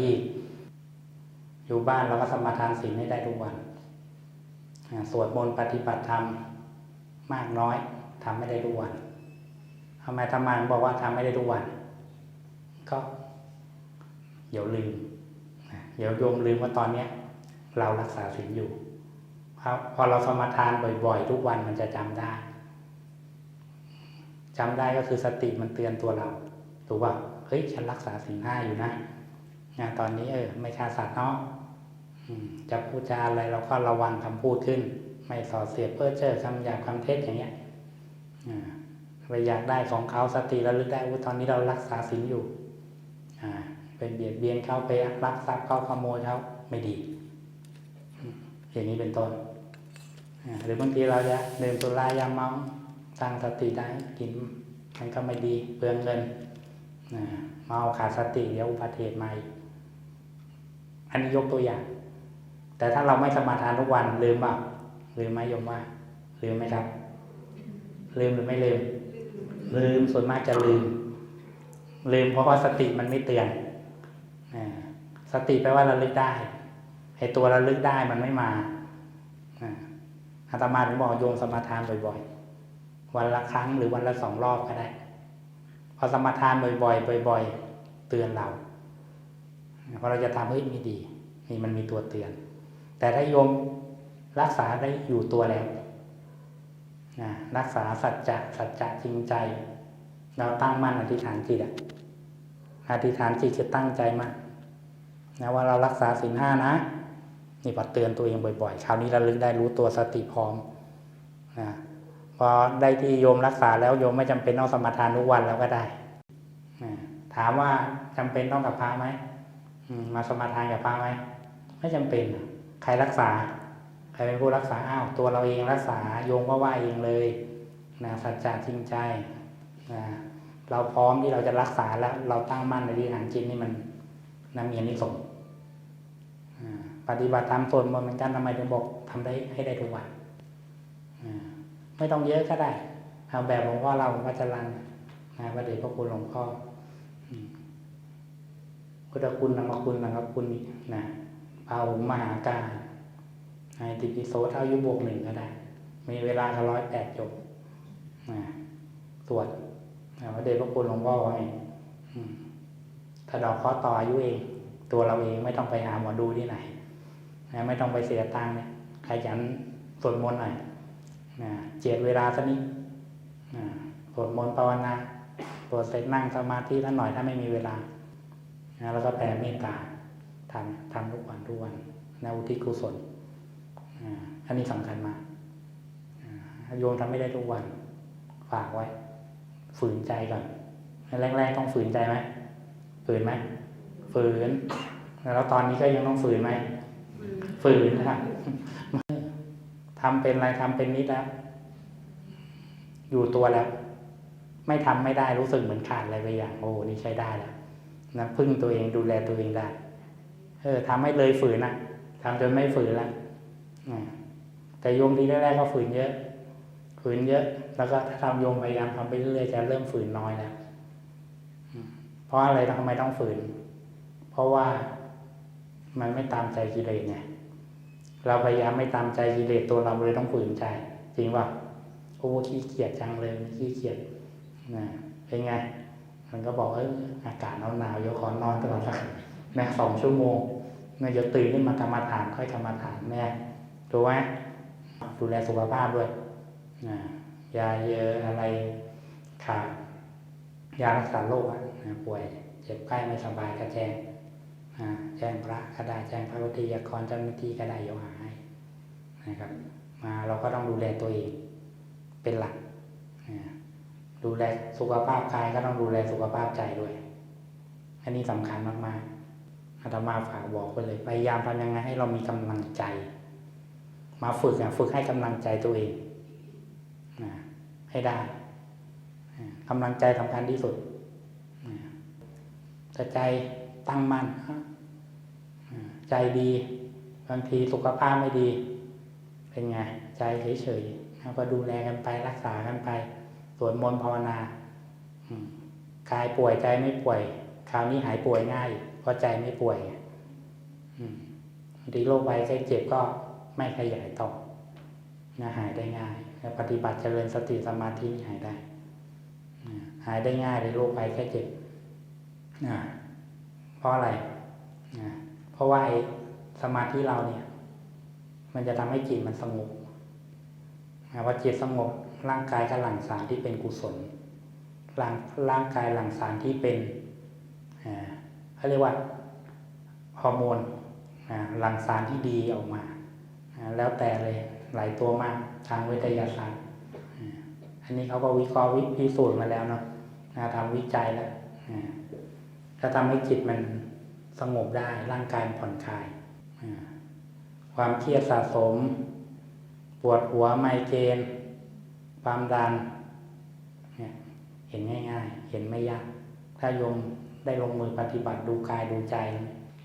ที่อยู่บ้านเราก็สมาทานศีลให้ได้ทุกวันสวดมนต์ปฏิบัติธรรมมากน้อยทำไม่ได้ทุกวันทำไมทำไมบอกว่าทำไม่ได้ทุกวัน ก็เดี๋ยวลืมเดี๋ยวโยมลืมว่าตอนเนี้ย เรารักษาศีลอยู่เพราะพอเราสมาทานบ่อยๆ ทุกวันมันจะจำได้จำได้ก็คือสติมันเตือนตัวเราถูกป่ะเฮ้ยฉันรักษาศีลห้าอยู่นะ นะตอนนี้เออไม่ฆ่าสัตว์เนาะจะพูดจาอะไรเราก็ระวังคำพูดขึ้น ไม่ส่อเสียเพ้อเจอคำหยาบคำเท็จอย่างเงี้ยไปอยากได้ของเขาสติระลึกได้ว่าตอนนี้เรารักษาศีลอยู่ไปเบียดเบียนเขาไปรักทรัพย์เขาขโมยเขาไม่ดี อย่างนี้เป็นต้นหรือบางทีเราจะดื่มสุรายาเมาตั้งสติได้กินมันก็ไม่ดีเปลืองเงินเมาขาดสติเดี๋ยวอุบัติเหตุมาอีก อันนี้ยกตัวอย่าง แต่ถ้าเราไม่สมาทานทุกวันลืมเปล่าลืมไหมโยมว่า ลืมไหมครับ ลืมหรือไม่ลืม ลืมส่วนมากจะลืม ลืมเพราะว่าสติมันไม่เตือนสติแปลว่าระลึกได้ไอตัวระลึกได้มันไม่มาอ่าอาตมาถึงบอกโยมสมาทานบ่อยๆ วันละครั้งหรือวันละสองรอบก็ได้ พอสมาทานบ่อยๆ บ่อย ๆ เตือนเรา พอเราจะทำเฮ้ยไม่ดี นี่มันมีตัวเตือน แต่ถ้าโยมรักษาได้อยู่ตัวแล้วนะรักษาสัจจะสัจจะจริงใจ เราตั้งมั่นอธิษฐานจิตอะอธิษฐานจิตคือตั้งใจมากนะว่าเรารักษาศีลห้านะนี่พอเตือนตัวเองบ่อยๆ คราวนี้ระลึกได้รู้ตัวสติพร้อมนะพอได้ที่โยมรักษาแล้วโยมไม่จำเป็นต้องสมาทานทุกวันแล้วก็ได้นะถามว่าจำเป็นต้องกับพระไหม มาสมาทานกับพระไหมไม่จำเป็น ใครรักษา ใครเป็นผู้รักษาอ้าวตัวเราเองรักษาโยมก็ว่าเองเลยนะสัจจะจริงใจนะเราพร้อมที่เราจะรักษาแล้ว เราตั้งมั่นในที่ฐานจิตนี่มันนำเมียนิสงส์ปฏิบัติตามส่วนมนต์เหมือนกันทำไมถึงบอกทำได้ให้ได้ทุกวันไม่ต้องเยอะก็ได้เอาแบบหลวงพ่อเราหลวงพ่อจรันนะพระเดชพระคุณหลวงพ่อ พุทธคุณธรรมคุณนะครับคุณนะพามหาการในติปิโสเท่ายุบวกหนึ่งก็ได้ มีเวลาก็ร้อยแปดจบนะตรวจนะพระเดชพระคุณหลวงพ่อว่าไงถ้าดอกเคราะห์ต่ออายุเอง ตัวเราเองไม่ต้องไปหาหมอดูที่ไหนนะไม่ต้องไปเสียตังค์เนี่ยใครยันสวดมนต์หน่อยนะเจียดเวลาสักนิดนะสวดมนต์ภาวนาสวดเสร็จนั่งสมาธิท่านหน่อยถ้าไม่มีเวลา นะแล้วก็แผ่เมตตาทำทำทุกวันทุกวันนะอุทิศกุศลอันนี้สำคัญมากโยมทำไม่ได้ทุกวัน ฝากไว้ ฝืนใจก่อนแรกๆต้องฝืนใจไหมฝืนไหมฝืน แล้วตอนนี้ก็ยังต้องฝืนไหมฝืนนะครับทำเป็นอะไรทำเป็นนิดแล้ว อยู่ตัวแล้ว ไม่ทำไม่ได้รู้สึกเหมือนขาดอะไรไปอย่างโอ้นี่ใช้ได้แล้ว นะพึ่งตัวเองดูแลตัวเองได้ เออทำให้เลยฝืนนะทำจนไม่ฝืนแล้วแต่โยมทีแรกๆก็ฝืนเยอะ ฝืนเยอะ แล้วก็ถ้าทำโยมพยายามทำไปเรื่อยๆจะเริ่มฝืนน้อยแล้วเพราะอะไรทำไมต้องฝืน เพราะว่ามันไม่ตามใจกิเลสไงเราพยายามไม่ตามใจกิเลสตัวเราเลยต้องฝืนใจ จริงป่ะโอ้ขี้เกียจจังเลยขี้เกียจนะเป็นไง มันก็บอกเอออากาศหนาวๆเดี๋ยขอนอนก่อนสักนะสองชั่วโมงเนี่ยเดี๋ยวตื่นขึ้นมากรรมาฐานค่อยกรรมาฐานแน่ถูกไหมดูแลสุขภาพด้วยนะยาเยอะอะไรขาดยารักษาโรคอะนะป่วยเจ็บไข้ไม่สบายก็แจ้งแจ้งพระก็ได้แจ้งพระวิทยากรเจ้าหน้าที่ก็ได้ยกหาให้นะครับ มาเราก็ต้องดูแลตัวเองเป็นหลักนะ ดูแลสุขภาพกายก็ต้องดูแลสุขภาพใจด้วย อันนี้สำคัญมากๆอาตมาฝากบอกไปเลย พยายามทำยังไงให้เรามีกำลังใจ มาฝึกอะฝึกให้กำลังใจตัวเองนะให้ได้อ่ากำลังใจสำคัญที่สุดนะแต่ใจตั้งมั่นอ่าใจดีบางทีสุขภาพไม่ดี เป็นไง ใจเฉยๆก็ดูแลกันไปรักษากันไป สวดมนต์ภาวนาอืมกายป่วยใจไม่ป่วย คราวนี้หายป่วยง่ายเพราะใจไม่ป่วยไงอืมบางทีโรคภัยไข้เจ็บก็ไม่ขยายต่อนะหายได้ง่ายแล้วปฏิบัติเจริญสติสมาธินี่หายได้อ่าหายได้ง่ายเลยโรคภัยไข้เจ็บอ่าเพราะอะไรอ่าเพราะว่าไอ้สมาธิเราเนี่ย มันจะทำให้จิตมันสงบอ่าพอจิตสงบ ร่างกายก็หลั่งสารที่เป็นกุศลร่างร่างกายหลั่งสารที่เป็นเขาเรียกว่าฮอร์โมนหลั่งสารที่ดีออกมา แล้วแต่เลยหลายตัวมากทางวิทยาศาสตร์อันนี้เขาก็วิเคราะห์วิพิสูจน์มาแล้วเนาะอ่าทำวิจัยแล้วถ้าทำให้จิตมันสงบได้ร่างกายผ่อนคลายความเครียดสะสม ปวดหัวไมเกรน ความดันเนี่ยเห็นง่าย ๆ เห็นไม่ยาก ถ้าโยมได้ลงมือปฏิบัติดูกายดูใจ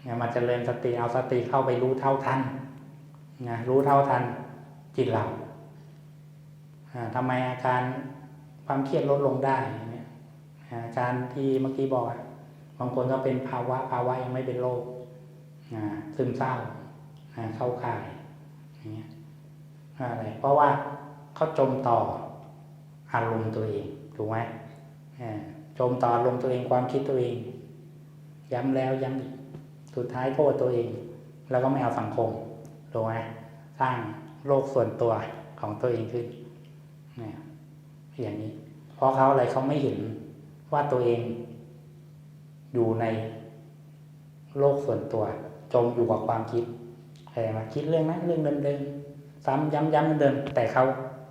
เนี่ยมันจเจริญสติเอาสติเข้าไปรู้เท่าทันนะรู้เท่าทันจิตเราอ่าทำไมอาการความเครียดลดลงได้เนี่ยอ่าอาการที่เมื่อกี้บอกบางคนก็เป็นภาวะภาวะยังไม่เป็นโรคอ่าซึมเศร้าอ่าเข้าข่ายอย่างเงี้ยอะไรเพราะว่าเขาจมต่อ อารมณ์ตัวเองถูกไหมอ่าจมต่ออารมณ์ตัวเองความคิดตัวเอง ย้ำแล้วย้ำอีกสุดท้ายโทษตัวเอง แล้วก็ไม่เอาสังคมถูกไหมสร้างโลกส่วนตัวของตัวเองขึ้นเนี่ยอย่างนี้ เพราะเขาอะไรเขาไม่เห็นว่าตัวเอง อยู่ในโลกส่วนตัว จมอยู่กับความคิดอะไรมาคิดเรื่องนั้นเรื่องเดิมๆซ้ำย้ำย้ำเดิมๆแต่เขา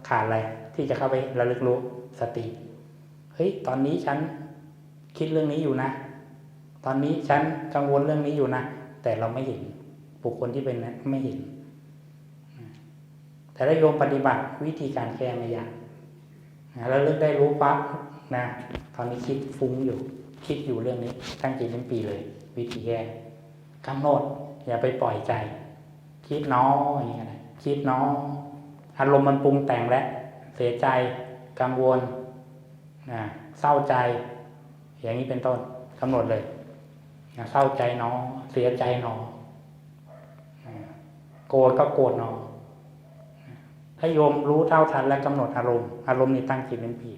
ขาดอะไร ที่จะเข้าไประลึกรู้สติ เฮ้ย ตอนนี้ฉันคิดเรื่องนี้อยู่นะ ตอนนี้ฉันกังวลเรื่องนี้อยู่นะ แต่เราไม่เห็น บุคคลที่เป็นนะไม่เห็น แต่ถ้าโยมปฏิบัติวิธีการแก้ไม่ยากนะแล้วเรื่องได้รู้ปั๊บนะ ตอนนี้คิดฟุ้งอยู่ คิดอยู่เรื่องนี้ ตั้งใจเป็นปีเลย วิธีแก้กำหนดอย่าไปปล่อยใจ คิดน้อยอย่างเงี้ยนะคิดน้อยอารมณ์มันปรุงแต่งแล้ว เสียใจกังวลนะเศร้าใจ อย่างนี้เป็นต้นกำหนดเลยนะเศร้าใจหนอเสียใจหนอนะโกรธก็โกรธหนอถ้าโยมรู้เท่าทันและกำหนดอารมณ์อารมณ์นี้ตั้งจิตเป็นผี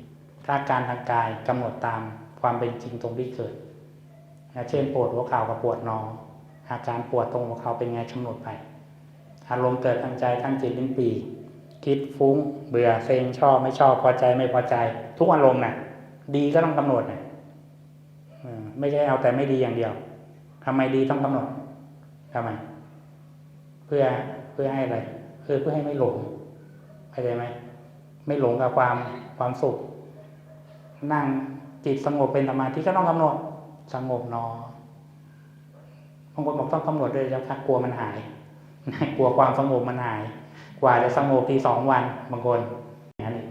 ถ้าการทางกายกำหนดตามความเป็นจริงตรงที่เกิดนะเช่นปวดหัวเข่ากับปวดนออาการปวดตรงหัวเข่าเป็นไงกำหนดไป อารมณ์เกิดทางใจตั้งจิตเป็นปี คิดฟุ้ง เบื่อเซ็งชอบไม่ชอบพอใจไม่พอใจ ทุกอารมณ์น่ะดีก็ต้องกำหนดน่ะไม่ใช่เอาแต่ไม่ดีอย่างเดียวทำไมดีต้องกำหนดทำไม เพื่อเพื่อให้อะไรเพื่อเพื่อให้ไม่หลงเข้าใจไหมไม่หลงกับความความสุข นั่งจิตสงบเป็นสมาธิก็ต้องกำหนดสงบนอบางคนบอกต้องกำหนดเลยแล้วถ้ากลัวมันหายกลัวความสงบมันหาย กว่าจะสงบทีสองวันบางคนอย่างนี้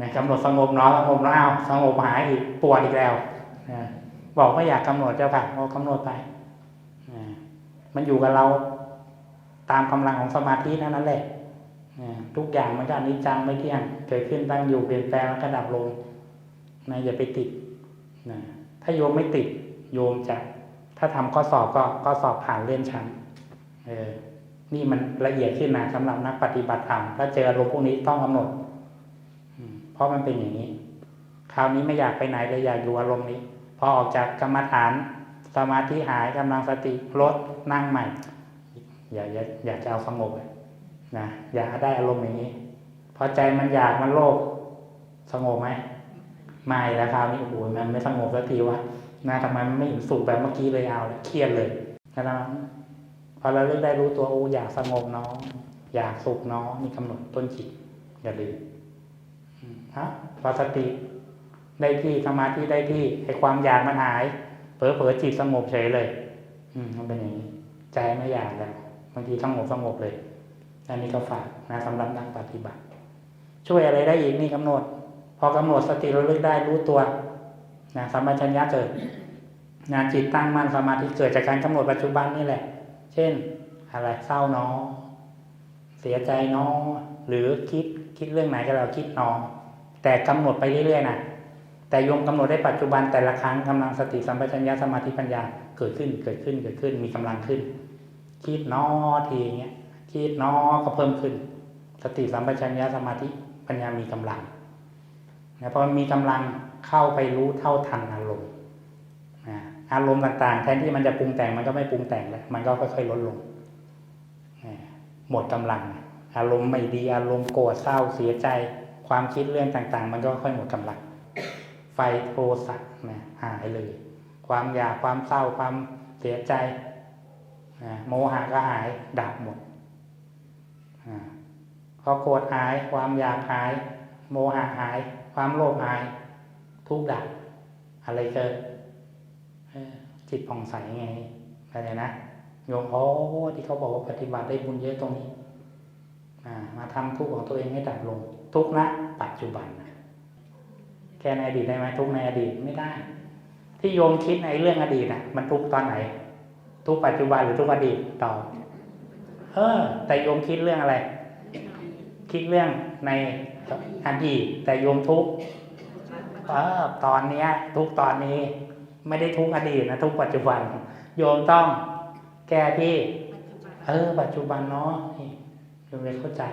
นะกำหนดสงบเนาะสงบแล้วอ้าสงบหายอีกปวดอีกแล้วนะบอกไม่อยากกำหนดเจ้าค่ะเรากำหนดไปนะมันอยู่กับเราตามกำลังของสมาธิเท่านั้นแหละนะทุกอย่างมันก็อนิจจังไม่เที่ยงเกิดขึ้นตั้งอยู่เปลี่ยนแปลงแล้วก็ดับลงนะอย่าไปติดนะถ้าโยมไม่ติดโยมจะถ้าทำข้อสอบก็ก็สอบผ่านเลื่อนชั้นเออ นี่มันละเอียดขึ้นนะสำหรับนักปฏิบัติธรรมถ้าเจออารมณ์พวกนี้ต้องกำหนดเพราะมันเป็นอย่างนี้ คราวนี้ไม่อยากไปไหนเลยอยากอยู่อารมณ์นี้ พอออกจากกรรมฐานสมาธิหายกำลังสติลดนั่งใหม่ อย่าอย่าอย่าจะเอาสงบนะอย่าได้อารมณ์อย่างนี้ พอใจมันอยากมันโลภสงบไหมไม่แล้วคราวนี้โอ้โหมันไม่สงบสักทีวะนะทำไมมันไม่เห็นสุขแบบเมื่อกี้เลยเอาเลยเครียดเลยนะ พอเราเลือกได้รู้ตัวโอ้อยากสงบเน้อง อยากสุขเน้องนี่กำหนดต้นจิตอย่าลืมฮะพอสติได้ที่สมาธิได้ที่ไอ้ความอยากมันหายเผลอเผลอจิตสงบเฉยเลย อืมมันเป็นอย่างนี้ ใจไม่อยากแล้วบางทีสงบสงบเลยอันนี้ก็ฝากนะสำหรับนักปฏิบัติ ช่วยอะไรได้อีกนี่กำหนด พอกำหนดสติเราเลือกได้รู้ตัวนะสัมปชัญญะเกิดนะจิตตั้งมั่นสมาธิเกิดจากการกำหนดปัจจุบันนี่แหละ เช่นอะไรเศร้าเนอเสียใจเนอหรือคิดคิดเรื่องไหนก็เราคิดเนอแต่กำหนดไปเรื่อยๆนะแต่โยมกำหนดได้ปัจจุบันแต่ละครั้งกำลังสติสัมปชัญญะสมาธิปัญญาเกิดขึ้นเกิดขึ้นเกิดขึ้นมีกำลังขึ้น คิดน้อทีอย่างเงี้ยคิดน้อก็เพิ่มขึ้น สติสัมปชัญญะสมาธิปัญญามีกำลังนะพอมีกำลังเข้าไปรู้เท่าทันอารมณ์ อารมณ์ต่างๆ แทนที่มันจะปรุงแต่งมันก็ไม่ปรุงแต่งแล้วมันก็ค่อยๆลดลงหมดกำลัง อารมณ์ไม่ดีอารมณ์โกรธเศร้าเสียใจ ความคิดเรื่องต่างๆ มันก็ค่อยหมดกำลัง ไฟโทสะนะหายเลย ความอยากความเศร้าความเสียใจโมหะก็หายดับหมดพอโกรธหาย ความอยากหาย โมหะหาย ความโลภหาย ทุกดับอะไรเกิด จิตผ่องใสไงอะไรนะโยมโอ้ที่เขาบอกว่าปฏิบัติได้บุญเยอะตรงนี้มาทำทุกข์ของตัวเองให้ดับลง ทุกข์ปัจจุบันนะแค่ในอดีตได้ไหมทุกในอดีตไม่ได้ ที่โยมคิดในเรื่องอดีตน่ะ มันทุกตอนไหน ทุกปัจจุบันหรือทุกอดีตตอบเออ แต่โยมคิดเรื่องอะไร คิดเรื่องในอดีตแต่โยมทุกเออตอนเนี้ย ทุกตอนนี้ ไม่ได้ทุกข์อดีตนะทุกข์ปัจจุบัน โยมต้องแก้ที่ เออ ปัจจุบันเนาะนี่โยมเลยเข้าใจ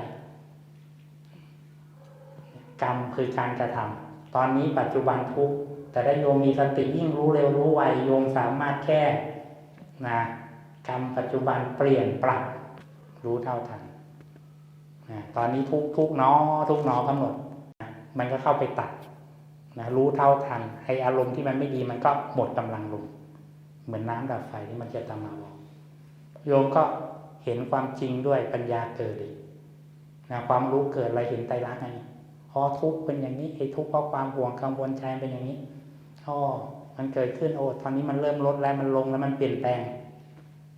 กรรมคือการกระทำตอนนี้ปัจจุบันทุกข์แต่ได้โยมมีสติยิ่งรู้เร็วรู้ไวโยมสามารถแก้นะกรรมปัจจุบันเปลี่ยนปรับ รู้เท่าทันนะตอนนี้ทุกทุกข์เนอทุกข์เนอกำหนดนะมันก็เข้าไปตัด นะรู้เท่าทันไออารมณ์ที่มันไม่ดีมันก็หมดกำลังลง เหมือนน้ำดับไฟที่มันจะตามมาบอกโยมก็เห็นความจริงด้วยปัญญาเกิดอีนะความรู้เกิดอะไรเห็นไตรลักษณ์ไงอ๋อทุกเป็นอย่างนี้ไอ้ทุกเพราะความห่วงกังวลใจเป็นอย่างนี้อ๋อมันเกิดขึ้นโอ้ตอนนี้มันเริ่มลดแล้วมันลงแล้วมันเปลี่ยนแปลง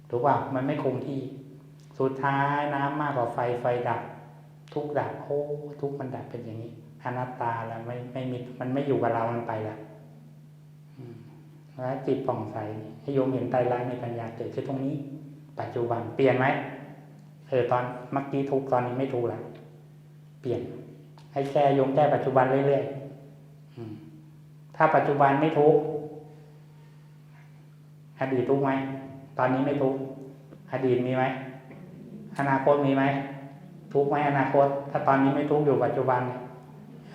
ถูกป่ะมันไม่คงที่ สุดท้ายน้ำมากกว่าไฟไฟดับ ทุกดับโอ้ทุกมันดับเป็นอย่างนี้ อนัตตาแล้วไม่ไม่มีมันไม่อยู่กับเรา มันไปล้วอืมแล้วจิตผ่องใสให้โยมเห็นไตรลักษณ์ในปัญญาเกิดขึ้นตรงนี้ ปัจจุบันเปลี่ยนไหมเออตอนเมื่อกี้ทุกตอนนี้ไม่ทุกแล้วเปลี่ยน ให้แก้โยมแก้ปัจจุบันเรื่อยๆถ้าปัจจุบันไม่ทุกอดีตทุกไหมตอนนี้ไม่ทุกอดีตมีไหมอนาคตมีไหมทุกไหมอนาคต ถ้าตอนนี้ไม่ทุกอยู่ปัจจุบันเนี่ย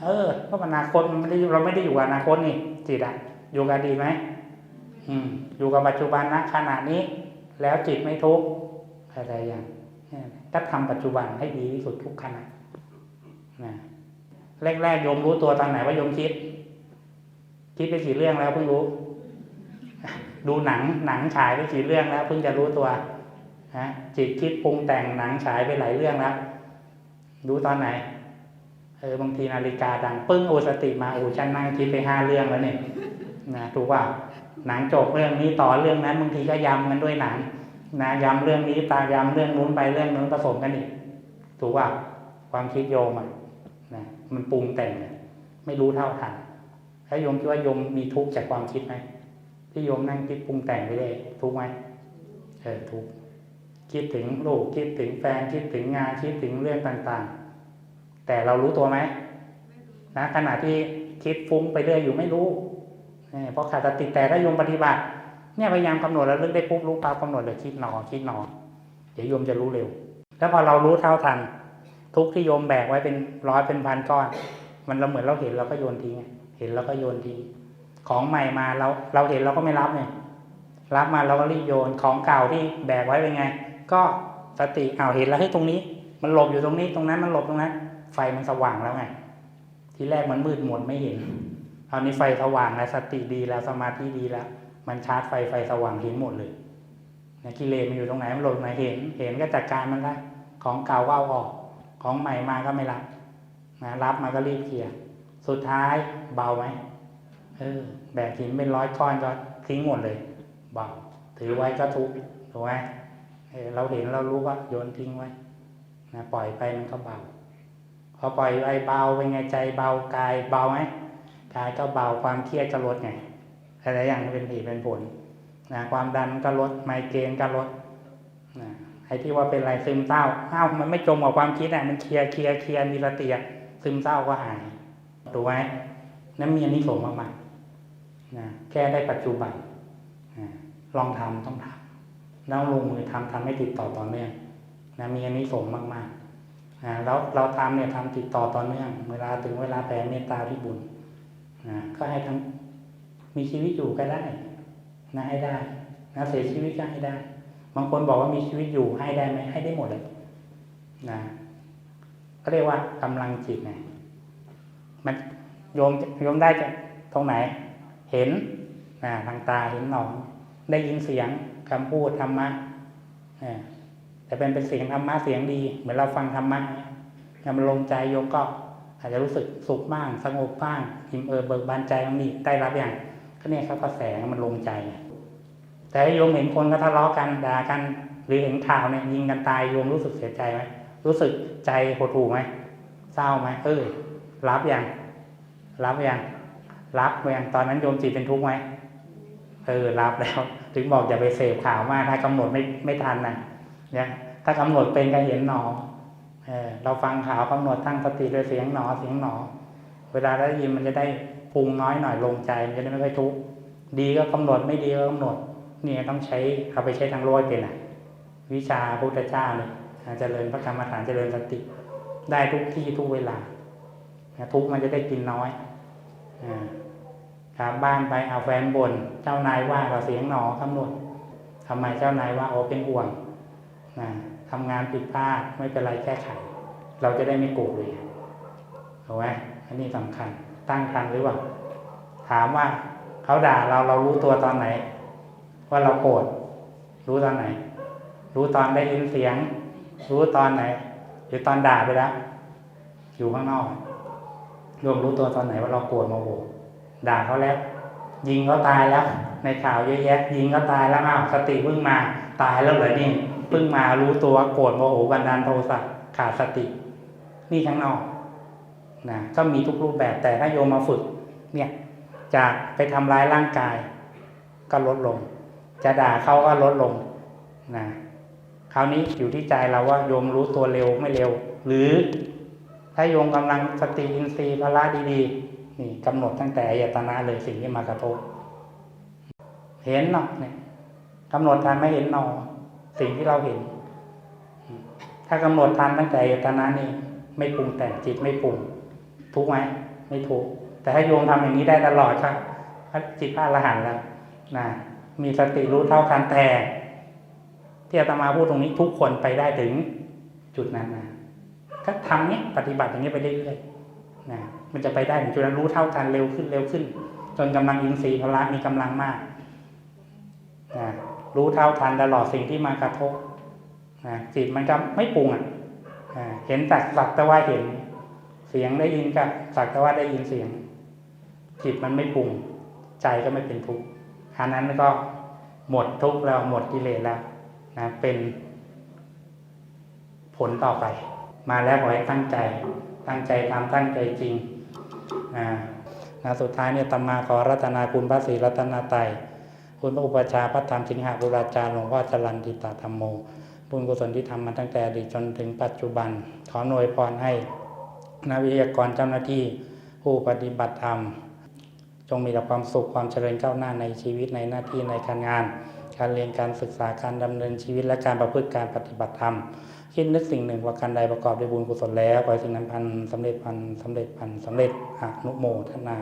เออเพราะอนาคตมันไม่ได้เราไม่ได้อยู่กับอนาคตนี่จิตอะอยู่กับดีไหมอืม อยู่กับปัจจุบันนะขณะนี้ แล้วจิตไม่ทุกข์อะไรอย่างเนี่ยก็ทำปัจจุบันให้ดีที่สุดทุกขณะนะแรกๆโยมรู้ตัวตอนไหนว่าโยมคิด คิดไปกี่เรื่องแล้วเพิ่งรู้ ดูหนังหนังฉายไปกี่เรื่องแล้วเพิ่งจะรู้ตัวนะจิตคิดปรุงแต่งหนังฉายไปหลายเรื่องแล้วรู้ตอนไหน เออบางทีนาฬิกาดังปึ้งโอสติมาโอ้ฉันนั่งคิดไปห้าเรื่องแล้วเนี่ยนะถูกว่าหนังจบเรื่องนี้ต่อเรื่องนั้นบางทีก็ยำกันด้วยหนังนะยำเรื่องนี้ตายำเรื่องนู้นไปเรื่องนู้นผสมกันอีกถูกว่าความคิดโยมอะนะมันปรุงแต่งเนี่ยไม่รู้เท่าทันถ้าโยมคิดว่าโยมมีทุกข์จากความคิดไหมที่โยมนั่งคิดปรุงแต่งไปเลยทุกข์ไหมเออทุกข์คิดถึงลูกคิดถึงแฟนคิดถึงงานคิดถึงเรื่องต่างๆ แต่เรารู้ตัวไหมนะขณะที่คิดฟุ้งไปเรื่อยอยู่ไม่รู้เพราะขาดสติแต่ถ้าโยมปฏิบัติเนี่ยพยายามกำหนดแล้วลึกได้ปุ๊บรู้ปั๊บกำหนดเลยคิดหนอคิดหนอเดี๋ยวโยมจะรู้เร็ว แล้วพอเรารู้เท่าทัน ทุกที่โยมแบกไว้เป็นร้อยเป็นพันก้อน มันเราเหมือนเราเห็นเราก็โยนทิ้งเห็นเราก็โยนทิ้งของใหม่มาเราเราเห็นเราก็ไม่รับเนี่ยรับมาเราก็รีบโยนของเก่าที่แบกไว้เป็นไง ก็สติเอาเห็นแล้วให้ตรงนี้ มันหลบอยู่ตรงนี้ตรงนั้นมันหลบตรงนั้น ไฟมันสว่างแล้วไง ทีแรกมันมืดหมดไม่เห็นคราวนี้ไฟสว่างแล้วสติดีแล้วสมาธิดีแล้ว มันชาร์จไฟไฟสว่างเห็นหมดเลยนะกิเลสมันอยู่ตรงไหนมันหล่นไหนเห็น เห็นก็จัดการมันได้ของเก่าก็เอาออก ของใหม่มาก็ไม่รับนะรับมาก็รีบเคลียร์สุดท้ายเบาไหมเออแบกหินเป็นร้อยก้อนก็ทิ้งหมดเลย เบาถือไว้ก็ทุกถูกไหมเออเราเห็นเรารู้ว่าโยนทิ้งไว้นะปล่อยไปมันก็เบา พอปล่อยไปเบาเป็นไงใจเบากายเบาไหมกายก็เบาความเครียดก็ลดไงอะไรอย่างเป็นเหตุเป็นผลนะความดันก็ลดไมเกรนก็ลดนะไอ้ที่ว่าเป็นไรซึมเศร้าอ้าวมันไม่จมกับความคิดอะมันเคลียร์เคลียร์เคลียร์มีสติอะซึมเศร้าก็หายถูกไหมนั้นมีอันนี้ส่งส์มากๆนะแก้ได้ปัจจุบันนะลองทำต้องทำแล้วลงมือทำทำให้ติดต่อต่อเนื่องนะมีอันนี้ส่งส์มากๆ นะแล้วเราทำเนี่ยทำติดต่อต่อเนื่องเวลาถึงเวลาแผ่เมตตาที่บุญนะก็ให้ทั้งมีชีวิตอยู่ก็ได้นะให้ได้นะเสียชีวิตก็ให้ได้ บางคนบอกว่ามีชีวิตอยู่ให้ได้ไหมให้ได้หมดเลยนะเขาเรียกว่ากำลังจิตไงมันโยมโยมได้จากตรงไหน เห็นนะทางตาเห็นหนอง ได้ยินเสียงคำพูดธรรมะเออ แต่เป็นเป็นเสียงธรรมะเสียงดี เหมือนเราฟังธรรมะเนี่ยมันลงใจโยมก็อาจจะรู้สึกสุขบ้างสงบบ้างอิ่มเอิบเบิกบานใจมันนี่ได้รับอย่างก็เนี่ยเขาก็แสมันลงใจ แต่โยมเห็นคนก็ทะเลาะกันด่ากัน หรือเห็นข่าวเนี่ยยิงกันตายโยมรู้สึกเสียใจไหมรู้สึกใจหดหู่ไหมเศร้าไหมเออรับอย่างรับอย่างรับอย่างตอนนั้นโยมจิตเป็นทุกข์ไหมเออรับแล้ว ถึงบอกอย่าไปเสพข่าวมากถ้ากำหนดไม่ไม่ทันนะเนี่ย ถ้ากำหนดเป็นก็เห็นหนอเออเราฟังข่าวกำหนดตั้งสติโดยเสียงหนอเสียงหนอ เวลาได้ยินมันจะได้พุงน้อยหน่อยลงใจมันจะได้ไม่ค่อยทุกข์ดีก็กำหนดไม่ดีก็กำหนดนี่ต้องใช้เอาไปใช้ทางโลกเป็นอะวิชาพุทธเจ้าเนี่ยเจริญพระกรรมฐานเจริญสติ ได้ทุกที่ทุกเวลาทุกมันจะได้กินน้อยอกลับบ้านไปเอาแฟนบน่นเจ้านายว่ากับเสียงหนอกำหนดทำไมเจ้านายว่าโอ้เป็นห่วงนะ ทำงานผิดพลาดไม่เป็นไรแก้ไข เราจะได้ไม่โกรธเลยถูกไหมอันนี้สำคัญ ตั้งคันหรือเปล่าถามว่าเขาด่าเราเรารู้ตัวตอนไหน ว่าเราโกรธรู้ตอนไหน รู้ตอนได้ยินเสียง รู้ตอนไหน หรือตอนด่าไปแล้วอยู่ข้างนอกรวมรู้ตัวตอนไหนว่าเราโกรธโมโหด่าเขาแล้ว ยิงเขาตายแล้ว ในข่าวเยอะแยะ ยิงเขาตายแล้วอ้าวสติเพิ่งมา ตายแล้วเหรอนี่ เพิ่งมารู้ตัวโกรธโมโหบันดาลโทสะขาดสติ นี่ข้างนอกนะก็มีทุกรูปแบบแต่ถ้าโยมมาฝึก เนี่ยจากไปทำร้ายร่างกาย ก็ลดลง จะด่าเขาก็ลดลงนะคราวนี้อยู่ที่ใจเราว่าโยมรู้ตัวเร็วไม่เร็ว หรือถ้าโยมกำลังสติอินทรีย์พละดีๆนี่กำหนดตั้งแต่อายตนะเลยสิ่งที่มากระทบเห็นเนาะเนี่ยกำหนดทันไม่เห็นนอ สิ่งที่เราเห็น ถ้ากำหนดทันตั้งแต่อายตนะนี่ไม่ปรุงแต่งจิตไม่ปรุงทุกไหมไม่ทุกแต่ถ้าโยมทำอย่างนี้ได้ตลอดครับจิตพระอรหันต์แล้วนะมีสติรู้เท่ากันแต่ที่อาตมาพูดตรงนี้ทุกคนไปได้ถึงจุดนั้นนะก็ทำเนี้ยปฏิบัติอย่างนี้ไปเรื่อยๆนะมันจะไปได้ถึงจุดนั้นรู้เท่ากันเร็วขึ้นเร็วขึ้น จนกำลังอินทรีย์พละมีกำลังมาก รู้เท่าทันตลอดสิ่งที่มากระทบนะจิตมันก็ไม่ปรุงอะเห็นสักสักแต่ว่าเห็นเสียงได้ยินกับสักแต่ว่าได้ยินเสียง จิตมันไม่ปรุง ใจก็ไม่เป็นทุกข์ครานั้นก็หมดทุกข์แล้วหมดกิเลสแล้วนะเป็นผลต่อไป มาแล้วขอให้ตั้งใจ ตั้งใจทำตั้งใจจริงนะนะสุดท้ายเนี่ยตมาขอรัตนาคุณพระศรีรัตนาไตร คุณพระอุปชาพระธรรมสิงหบุราจารย์หลวงพ่อจรันติตาธรรมโม บุญกุศลที่ทำมาตั้งแต่อดีตจนถึงปัจจุบัน ขอหน่วยพรให้นักวิทยากรเจ้าหน้าที่ผู้ปฏิบัติธรรม จงมีแต่ความสุขความเจริญก้าวหน้าในชีวิตในหน้าที่ในการงาน การเรียนการศึกษาการดำเนินชีวิตและการประพฤติการปฏิบัติธรรมคิดนึกสิ่งหนึ่งว่าการใดประกอบด้วยบุญกุศลแล้วขอให้สิ่งนั้นพันสำเร็จพันสำเร็จพันสำเร็จอนุโมทนา